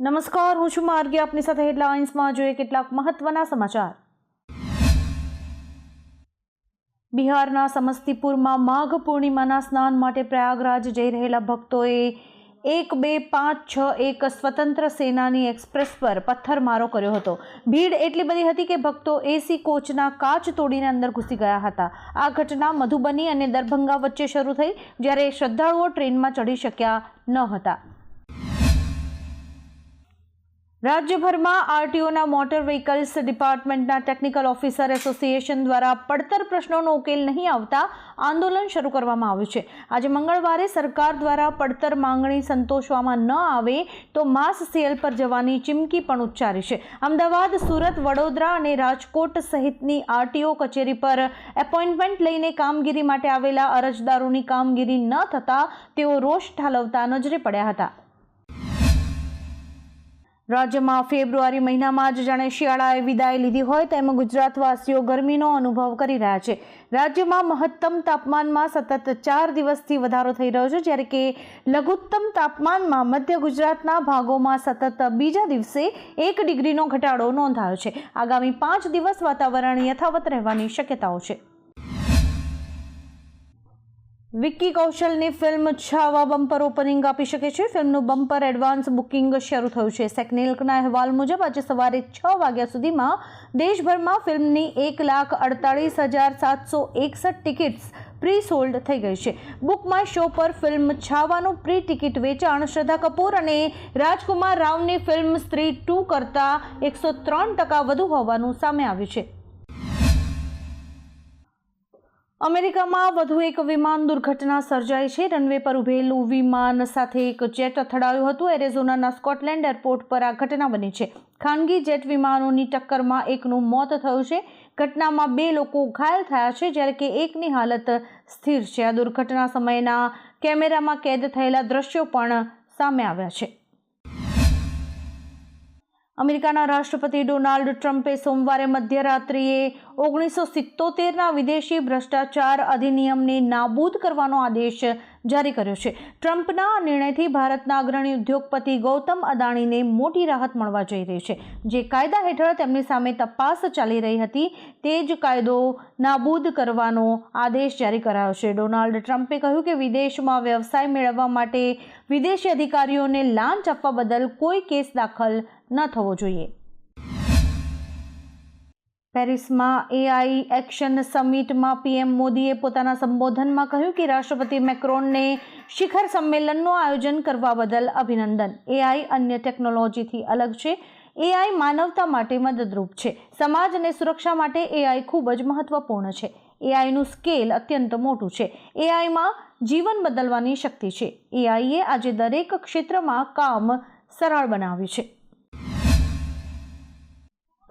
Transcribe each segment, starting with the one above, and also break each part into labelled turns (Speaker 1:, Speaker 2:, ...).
Speaker 1: નમસ્કાર, હું છું માર્ગી. આપની સાથે હેડલાઇન્સમાં જોઈએ કેટલાક મહત્વના સમાચાર. બિહારના સમસ્તીપુરમાં માઘ પૂર્ણિમાના સ્નાન માટે પ્રયાગરાજ જઈ રહેલા ભક્તોએ એક, બે, પાંચ, છ, એક સ્વતંત્ર સેનાની એક્સપ્રેસ પર પથ્થરમારો કર્યો હતો. ભીડ એટલી બધી હતી કે ભક્તો એસી કોચના કાચ તોડીને અંદર ઘૂસી ગયા હતા. આ ઘટના મધુબની અને દરભંગા વચ્ચે શરૂ થઈ, જ્યારે શ્રદ્ધાળુઓ ટ્રેનમાં ચઢી શક્યા ન હતા. રાજ્યભરમાં આરટીઓના મોટર વ્હીકલ્સ ડિપાર્ટમેન્ટના ટેકનિકલ ઓફિસર એસોસિએશન દ્વારા પડતર પ્રશ્નોનો ઉકેલ નહીં આવતા આંદોલન શરૂ કરવામાં આવ્યું છે. આજે મંગળવારે સરકાર દ્વારા પડતર માંગણી સંતોષવામાં ન આવે તો માસ સેલ પર જવાની ચીમકી પણ ઉચ્ચારી છે. અમદાવાદ, સુરત, વડોદરા અને રાજકોટ સહિતની આરટીઓ કચેરી પર એપોઇન્ટમેન્ટ લઈને કામગીરી માટે આવેલા અરજદારોની કામગીરી ન થતાં તેઓ રોષ ઠાલવતા નજરે પડ્યા હતા. રાજ્યમાં ફેબ્રુઆરી મહિનામાં જ જાણે શિયાળાએ વિદાય લીધી હોય તેમ ગુજરાતવાસીઓ ગરમીનો અનુભવ કરી રહ્યા છે. રાજ્યમાં મહત્તમ તાપમાનમાં સતત ચાર દિવસથી વધારો થઈ રહ્યો છે, જ્યારે કે લઘુત્તમ તાપમાનમાં મધ્ય ગુજરાતના ભાગોમાં સતત બીજા દિવસે એક ડિગ્રીનો ઘટાડો નોંધાયો છે. આગામી પાંચ દિવસ વાતાવરણ યથાવત રહેવાની શક્યતાઓ છે. વિક્કી કૌશલની ફિલ્મ છાવા બમ્પર ઓપનિંગ આપી શકે છે. ફિલ્મનું બમ્પર એડવાન્સ બુકિંગ શરૂ થયું છે. સેકનેલ્કના અહેવાલ મુજબ આજે સવારે છ વાગ્યા સુધીમાં દેશભરમાં ફિલ્મની એક લાખ અડતાળીસ હજાર સાતસો એકસઠ ટિકિટ્સ પ્રી સોલ્ડ થઈ ગઈ છે. બુક માય શો પર ફિલ્મ છાવાનું પ્રી ટિકિટ વેચાણ શ્રદ્ધા કપૂર અને રાજકુમાર રાવની ફિલ્મ સ્ત્રી ટુ કરતાં એકસો ત્રણ ટકા વધુ હોવાનું સામે આવ્યું છે. અમેરિકામાં વધુ એક વિમાન દુર્ઘટના સર્જાઈ છે. રનવે પર ઉભેલું વિમાન સાથે એક જેટ અથડાયું હતું. એરિઝોનાના સ્કોટલેન્ડ એરપોર્ટ પર આ ઘટના બની છે. ખાનગી જેટ વિમાનોની ટક્કરમાં એકનું મોત થયું છે. ઘટનામાં બે લોકો ઘાયલ થયા છે, જ્યારે કે એકની હાલત સ્થિર છે. આ દુર્ઘટના સમયના કેમેરામાં કેદ થયેલા દ્રશ્યો પણ સામે આવ્યા છે. અમેરિકાના રાષ્ટ્રપતિ ડોનાલ્ડ ટ્રમ્પે સોમવારે મધ્યરાત્રિએ ઓગણીસો સિત્તોતેરના વિદેશી ભ્રષ્ટાચાર અધિનિયમને નાબૂદ કરવાનો આદેશ જારી કર્યો છે. ટ્રમ્પના નિર્ણયથી ભારતના અગ્રણી ઉદ્યોગપતિ ગૌતમ અદાણીને મોટી રાહત મળવા જઈ રહી છે. જે કાયદા હેઠળ તેમની સામે તપાસ ચાલી રહી હતી, તે જ કાયદો નાબૂદ કરવાનો આદેશ જારી કરાયો છે. ડોનાલ્ડ ટ્રમ્પે કહ્યું કે વિદેશમાં વ્યવસાય મેળવવા માટે વિદેશી અધિકારીઓને લાંચ આપવા બદલ કોઈ કેસ દાખલ ન થવો જોઈએ. પેરિસમાં એઆઈ એક્શન સમિટમાં પીએમ મોદીએ પોતાના સંબોધનમાં કહ્યું કે રાષ્ટ્રપતિ મેક્રોનને શિખર સંમેલનનું આયોજન કરવા બદલ અભિનંદન. એઆઈ અન્ય ટેકનોલોજીથી અલગ છે. એઆઈ માનવતા માટે મદદરૂપ છે. સમાજ અને સુરક્ષા માટે એઆઈ ખૂબ જ મહત્વપૂર્ણ છે. એઆઈનું સ્કેલ અત્યંત મોટું છે. એઆઈમાં જીવન બદલવાની શક્તિ છે. એઆઈએ આજે દરેક ક્ષેત્રમાં કામ સરળ બનાવ્યું છે.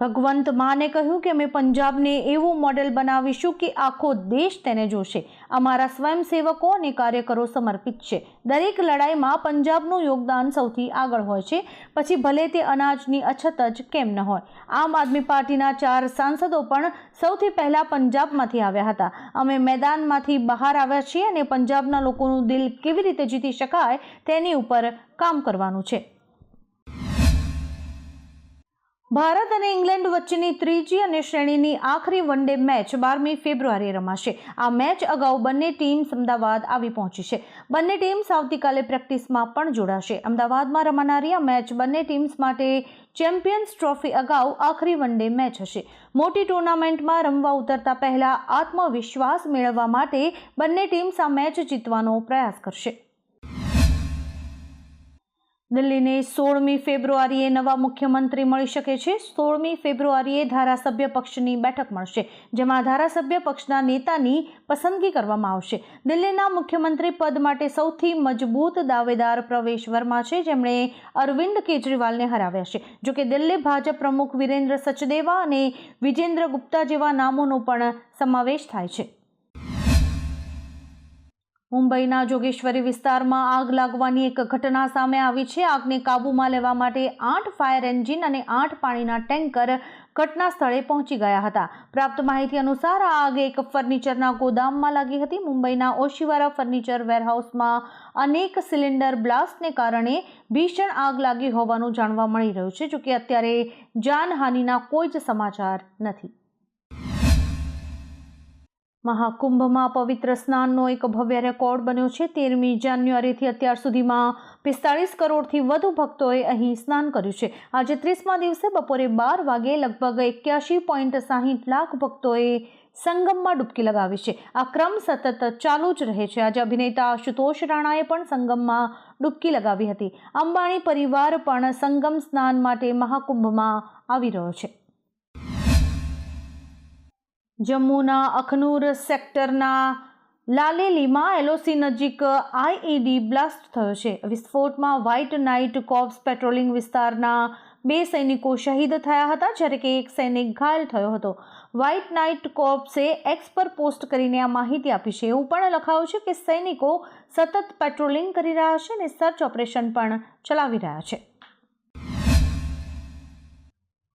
Speaker 1: ભગવંત માને કહ્યું કે અમે પંજાબને એવું મોડેલ બનાવીશું કે આખો દેશ તેને જોશે. અમારા સ્વયંસેવકો અને કાર્યકરો સમર્પિત છે. દરેક લડાઈમાં પંજાબનું યોગદાન સૌથી આગળ હોય છે. પછી ભલે તે અનાજની અછત જ કેમ ન હોય. આમ આદમી પાર્ટીના ચાર સાંસદો પણ સૌથી પહેલાં પંજાબમાંથી આવ્યા હતા. અમે મેદાનમાંથી બહાર આવ્યા છીએ અને પંજાબના લોકોનું દિલ કેવી રીતે જીતી શકાય તેની ઉપર કામ કરવાનું છે. ભારત અને ઇંગ્લેન્ડ વચ્ચેની ત્રીજી અને શ્રેણીની આખરી વન ડે મેચ બારમી ફેબ્રુઆરીએ રમાશે. આ મેચ અગાઉ બંને ટીમ્સ અમદાવાદ આવી પહોંચી છે. બંને ટીમ્સ આવતીકાલે પ્રેક્ટિસમાં પણ જોડાશે. અમદાવાદમાં રમાનારી આ મેચ બંને ટીમ્સ માટે ચેમ્પિયન્સ ટ્રોફી અગાઉ આખરી વન ડે મેચ હશે. મોટી ટુર્નામેન્ટમાં રમવા ઉતરતા પહેલા આત્મવિશ્વાસ મેળવવા માટે બંને ટીમ્સ આ મેચ જીતવાનો પ્રયાસ કરશે. દિલ્હીને સોળમી ફેબ્રુઆરીએ નવા મુખ્યમંત્રી મળી શકે છે. સોળમી ફેબ્રુઆરીએ ધારાસભ્ય પક્ષની બેઠક મળશે, જેમાં ધારાસભ્ય પક્ષના નેતાની પસંદગી કરવામાં આવશે. દિલ્હીના મુખ્યમંત્રી પદ માટે સૌથી મજબૂત દાવેદાર પ્રવેશ વર્મા છે, જેમણે અરવિંદ કેજરીવાલને હરાવ્યા છે. જોકે દિલ્હી ભાજપ પ્રમુખ વિરેન્દ્ર સચદેવા અને વિજેન્દ્ર ગુપ્તા જેવા નામોનો પણ સમાવેશ થાય છે. મુંબઈના જોગેશ્વરી વિસ્તારમાં આગ લાગવાની એક ઘટના સામે આવી છે. આગને કાબૂમાં લેવા માટે આઠ ફાયર એન્જિન અને આઠ પાણીના ટેન્કર ઘટના સ્થળે પહોંચી ગયા હતા. પ્રાપ્ત માહિતી અનુસાર આ આગ એક ફર્નિચરના ગોદામમાં લાગી હતી. મુંબઈના ઓશીવારા ફર્નિચર વેરહાઉસમાં અનેક સિલિન્ડર બ્લાસ્ટને કારણે ભીષણ આગ લાગી હોવાનું જાણવા મળી રહ્યું છે, જોકે અત્યારે જાનહાનિના કોઈ જ સમાચાર નથી. મહાકુંભમાં પવિત્ર સ્નાનનો એક ભવ્ય રેકોર્ડ બન્યો છે. તેરમી જાન્યુઆરીથી અત્યાર સુધીમાં પિસ્તાળીસ કરોડથી વધુ ભક્તોએ અહીં સ્નાન કર્યું છે. આજે ત્રીસમા દિવસે બપોરે બાર વાગે લગભગ એક્યાસી પોઈન્ટ સાહીઠ લાખ ભક્તોએ સંગમમાં ડૂબકી લગાવી છે. આ ક્રમ સતત ચાલુ જ રહે છે. આજે અભિનેતા આશુતોષ રાણાએ પણ સંગમમાં ડૂબકી લગાવી હતી. અંબાણી પરિવાર પણ સંગમ સ્નાન માટે મહાકુંભમાં આવી રહ્યો છે. જમ્મુના અખનૂર સેક્ટરના લાલેલીમાં એલઓસી નજીક આઈઈડી બ્લાસ્ટ થયો છે. વિસ્ફોટમાં વ્હાઇટ નાઇટ કોપ્સ પેટ્રોલિંગ વિસ્તારના બે સૈનિકો શહીદ થયા હતા, જ્યારે કે એક સૈનિક ઘાયલ થયો હતો. વ્હાઇટ નાઇટ કોપ્સે એક્સ પર પોસ્ટ કરીને આ માહિતી આપી છે. એવું પણ લખાયું છે કે સૈનિકો સતત પેટ્રોલિંગ કરી રહ્યા છે અને સર્ચ ઓપરેશન પણ ચલાવી રહ્યા છે.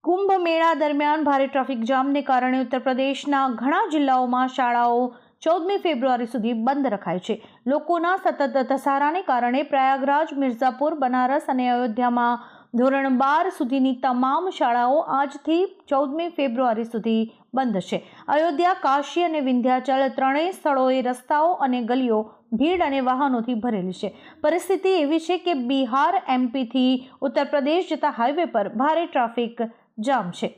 Speaker 1: કુંભ મેળા દરમિયાન ભારે ટ્રાફિક જામને કારણે ઉત્તર પ્રદેશના ઘણા જિલ્લાઓમાં શાળાઓ ચૌદમી ફેબ્રુઆરી સુધી બંધ રખાય છે. લોકોના સતત ધસારાને કારણે પ્રયાગરાજ, મિર્ઝાપુર, બનારસ અને અયોધ્યામાં ધોરણ બાર સુધીની તમામ શાળાઓ આજથી ચૌદમી ફેબ્રુઆરી સુધી બંધ છે. અયોધ્યા, કાશી અને વિંધ્યાચલ ત્રણેય સ્થળોએ રસ્તાઓ અને ગલીઓ ભીડ અને વાહનોથી ભરેલી છે. પરિસ્થિતિ એવી છે કે બિહાર એમપીથી ઉત્તર પ્રદેશ જતા હાઈવે પર ભારે ટ્રાફિક જામ છે.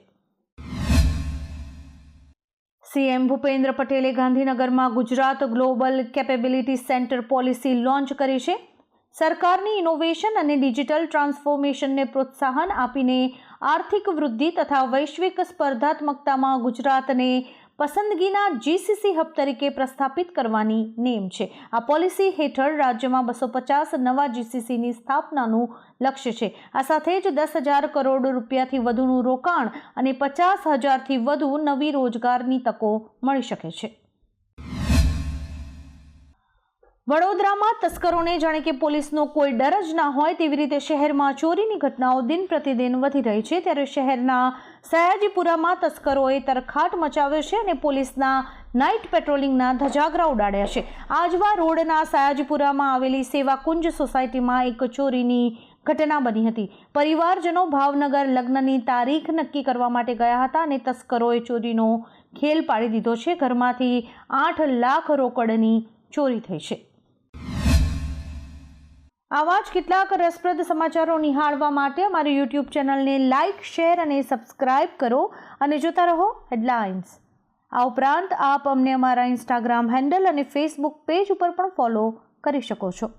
Speaker 1: સીએમ ભૂપેન્દ્ર પટેલે ગાંધીનગરમાં Gujarat global capability centre policy launch કરી છે. સરકારની ઇનોવેશન અને ડિજિટલ ટ્રાન્સફોર્મેશનને પ્રોત્સાહન આપીને આર્થિક વૃદ્ધિ તથા વૈશ્વિક સ્પર્ધાત્મકતામાં ગુજરાતને પસંદગીના જીસીસી હબ તરીકે પ્રસ્થાપિત કરવાની નેમ છે. આ પોલિસી હેઠળ રાજ્યમાં બસો પચાસ નવા જીસીસીની સ્થાપનાનું લક્ષ્ય છે. આ સાથે જ દસ હજાર કરોડ રૂપિયાથી વધુનું રોકાણ અને પચાસ હજારથી વધુ નવી રોજગારની તકો મળી શકે છે. વડોદરામાં તસ્કરોને જાણે કે પોલીસનો કોઈ ડર જ ના હોય તેવી રીતે શહેરમાં ચોરીની ઘટનાઓ દિન પ્રતિદિન વધી રહી છે. ત્યારે શહેરના સયાજીપુરામાં તસ્કરોએ તરખાટ મચાવ્યો છે અને પોલીસના નાઇટ પેટ્રોલિંગના ધજાગરા ઉડાડ્યા છે. આજવા રોડના સયાજીપુરામાં આવેલી સેવાકુંજ સોસાયટીમાં એક ચોરીની ઘટના બની હતી. પરિવારજનો ભાવનગર લગ્નની તારીખ નક્કી કરવા માટે ગયા હતા અને તસ્કરોએ ચોરીનો ખેલ પાડી દીધો છે. ઘરમાંથી આઠ લાખ રોકડની ચોરી થઈ છે. આવા જ કેટલાક રસપ્રદ સમાચારો નિહાળવા માટે અમારી યુટ્યુબ ચેનલને લાઇક શેર અને સબસ્ક્રાઇબ કરો અને જોતા રહો હેડલાઇન્સ. આ ઉપરાંત આપ અમને અમારા ઇન્સ્ટાગ્રામ હેન્ડલ અને ફેસબુક પેજ ઉપર પણ ફોલો કરી શકો છો.